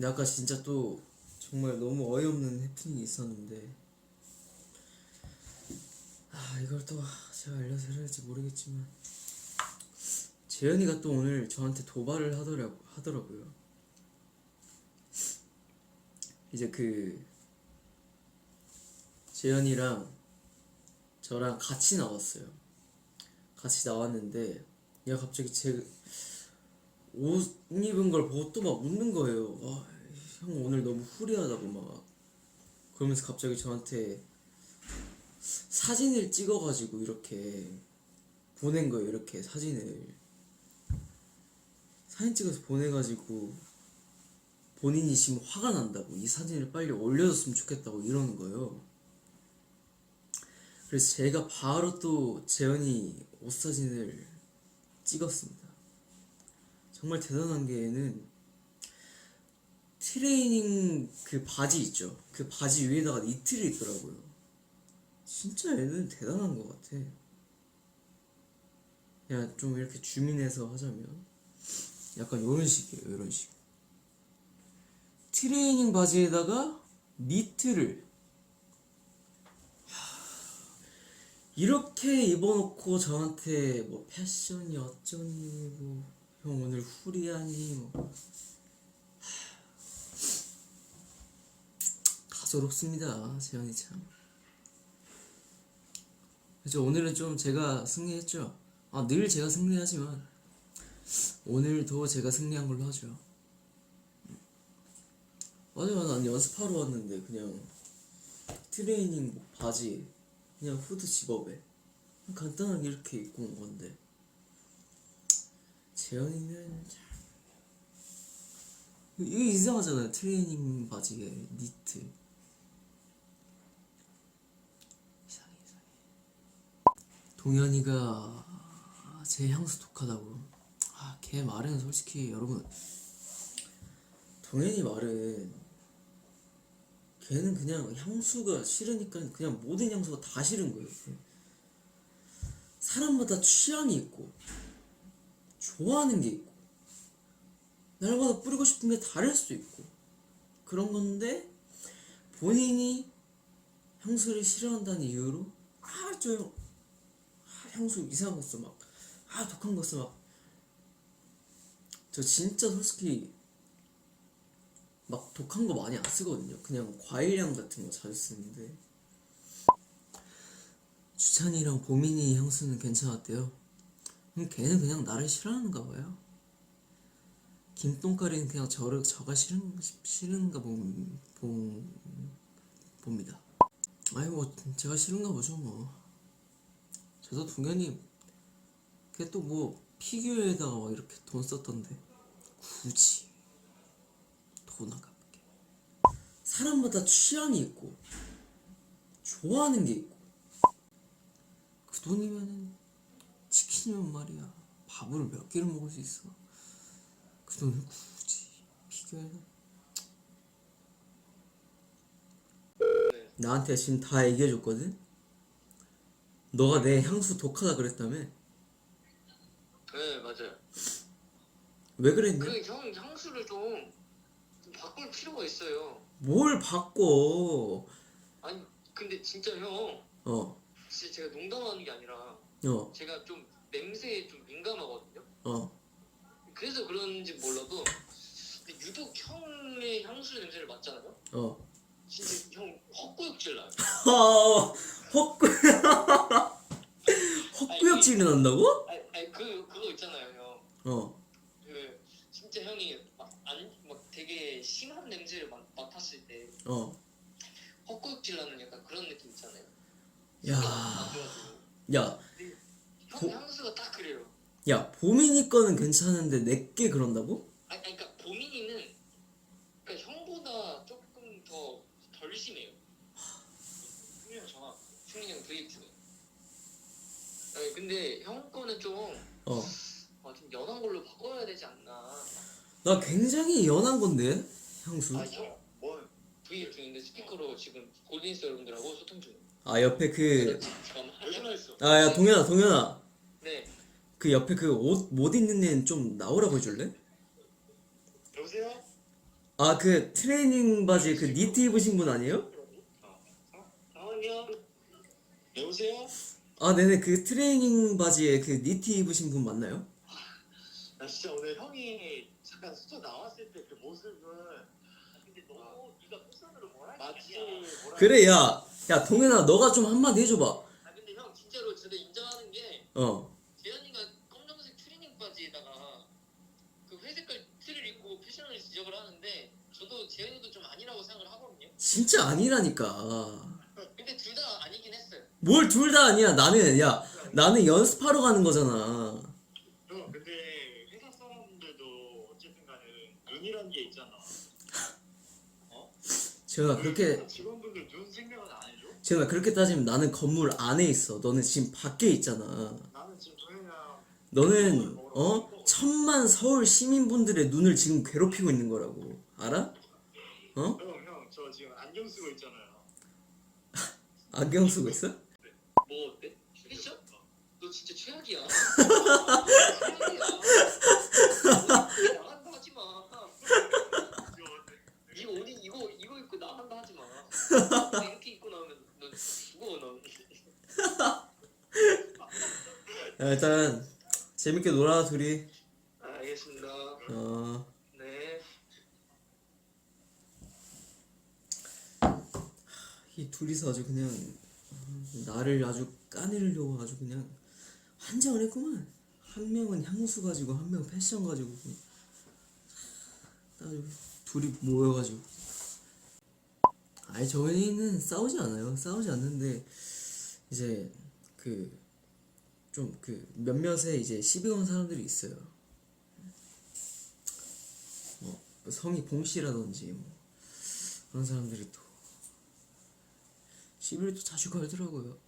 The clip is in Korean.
근데 아까 진짜 또 정말 너무 어이없는 해프닝이 있었는데 아 이걸 또 제가 알려드려야 할지 모르겠지만 재현이가 또 오늘 저한테 도발을 하더라고 하더라고요. 이제 그 재현이랑 저랑 같이 나왔어요. 같이 나왔는데 얘가 갑자기 제 옷 입은 걸 보고 또 막 웃는 거예요. 와, 형 오늘 너무 후리하다고 막 그러면서 갑자기 저한테 사진을 찍어가지고 이렇게 보낸 거예요. 이렇게 사진을 사진 찍어서 보내가지고 본인이 지금 화가 난다고 이 사진을 빨리 올려줬으면 좋겠다고 이러는 거예요. 그래서 제가 바로 또 재현이 옷 사진을 찍었습니다. 정말 대단한 게 얘는 트레이닝 그 바지 있죠. 그 바지 위에다가 니트를 입더라고요. 진짜 얘는 대단한 것 같아. 그냥 좀 이렇게 주민해서 하자면 약간 이런 식이에요. 이런 식. 트레이닝 바지에다가 니트를 이렇게 입어놓고 저한테 뭐 패션이 어쩌니 뭐 형 오늘 후리하니 뭐. 하, 가소롭습니다 재현이 참. 그래서 오늘은 좀 제가 승리했죠? 아 늘 제가 승리하지만 오늘도 제가 승리한 걸로 하죠. 맞아요 난 연습하러 왔는데 그냥 트레이닝 뭐 바지 그냥 후드 집업에. 간단하게 이렇게 입고 온 건데 재현이는 참 이게 이상하잖아요. 트레이닝 바지에 니트. 이상해 이상해. 동현이가 제 향수 독하다고. 아 걔 말은 솔직히 여러분 동현이 말은 걔는 그냥 향수가 싫으니까 그냥 모든 향수가 다 싫은 거예요. 사람마다 취향이 있고 좋아하는 게 있고 날마다 뿌리고 싶은 게 다를 수도 있고 그런 건데 본인이 향수를 싫어한다는 이유로 아저 아, 향수 이상한 거 써 막 아 독한 거 써 막 저 진짜 솔직히 막 독한 거 많이 안 쓰거든요. 그냥 과일향 같은 거 자주 쓰는데 주찬이랑 보민이 향수는 괜찮았대요. 걔는 그냥 나를 싫어하는가 봐요. 김똥가리는 그냥 저를 저가 싫은 싫은가 봄, 봄 봅니다. 아니 뭐 제가 싫은가 보죠 뭐. 저도 동현이 걔 또 뭐 피규어에다가 막 이렇게 돈 썼던데 굳이 돈 아깝게 사람마다 취향이 있고 좋아하는 게 있고 그 돈이면은 치킨이면 말이야. 밥을 몇 개를 먹을 수 있어? 그 돈을 굳이 피규어에다 나한테 지금 다 얘기해줬거든? 너가 내 향수 독하다 그랬다며? 네 맞아요. 왜 그랬냐 그형 향수를 좀, 좀 바꿀 필요가 있어요. 뭘 바꿔? 아니 근데 진짜 형. 어. 진짜 제가 농담하는 게 아니라 어, 제가 좀 냄새에 좀 민감하거든요. 어. 그래서 그런지 몰라도 근데 유독 형의 향수 냄새를 맡잖아요. 어. 진짜 형 헛구역질 나요. 어, 헛구 헛구역질이 난다고? 아니, 아니 그 그거 있잖아요 형. 어. 그 진짜 형이 막안막 되게 심한 냄새를 맡, 맡았을 때 어. 헛구역질 나는 약간 그런 느낌 있잖아요. 야. 안. 야, 형 보- 향수가 딱 그래요. 야, 보민이 거는 괜찮은데 내게 그런다고? 아니, 아니 그러니까 보민이는 그러니까 형보다 조금 더 덜 심해요. 승리 형 전화. 승리 형 브이앱 중에. 아니 근데 형 거는 좀, 어. 아, 좀 연한 걸로 바꿔야 되지 않나. 나 굉장히 연한 건데 향수. 아 형, 뭘? 브이앱 중인데 스피커로 지금 골든스 여러분들하고 소통 중. 아 옆에 그, 전화했어? 아, 야 동현아, 동현아. 네. 그 옆에 그 옷 못 입는 애는 좀 나오라고 해줄래? 여보세요? 아 그 트레이닝 바지 그 니트 입으신 분 아니에요? 아니요. 여보세요? 아 네네 그 트레이닝 바지에 그 니트 입으신 분 맞나요? 나 진짜 오늘 형이 잠깐 수저 나왔을 때 그 모습은 근데 너무 네가 뭐라 맞지 뭐라 그래 야 야 동현아 너가 좀 한마디 해줘봐. 아 근데 형 진짜로 저도 인정하는 게 어. 재현이가 검정색 트레이닝 바지에다가 그 회색깔 티를 입고 패션을 지적을 하는데 저도 재현이도 좀 아니라고 생각을 하거든요. 진짜 아니라니까. 근데 둘 다 아니긴 했어요. 뭘 둘 다 아니야? 나는 야 나는 연습하러 가는 거잖아. 형 근데 회사 사람들도 어쨌든 간에 눈이란 게 있잖아. 재현아 그렇게 생각은 재현아 그렇게 따지면 나는 건물 안에 있어 너는 지금 밖에 있잖아 나는 지금 동현이랑 너는 어 천만 서울 시민분들의 눈을 지금 괴롭히고 있는 거라고 알아? 어? 형형저 지금 안경 쓰고 있잖아요 안경 쓰고 있어? 뭐 어때? 패션? 너 진짜 최악이야 최악이야 너 나간다 하지 마 이거 이거 어때? 이거 이거 입고 나간다 하지 마. 이렇게 입고 나오면. 야, 일단 재밌게 놀아 둘이. 아, 알겠습니다. 어. 네. 이 둘이서 아주 그냥 어, 나를 아주 까내려고 아주 그냥 한장을 했구만. 한 명은 향수 가지고 한 명은 패션 가지고. 그냥 아주 둘이 모여가지고 아니 저희는 싸우지 않아요 싸우지 않는데 이제 그 좀 그 몇몇의 이제 시비 건 사람들이 있어요 뭐 성이 봉 씨라든지 뭐 그런 사람들이 또 시비를 또 자주 걸더라고요.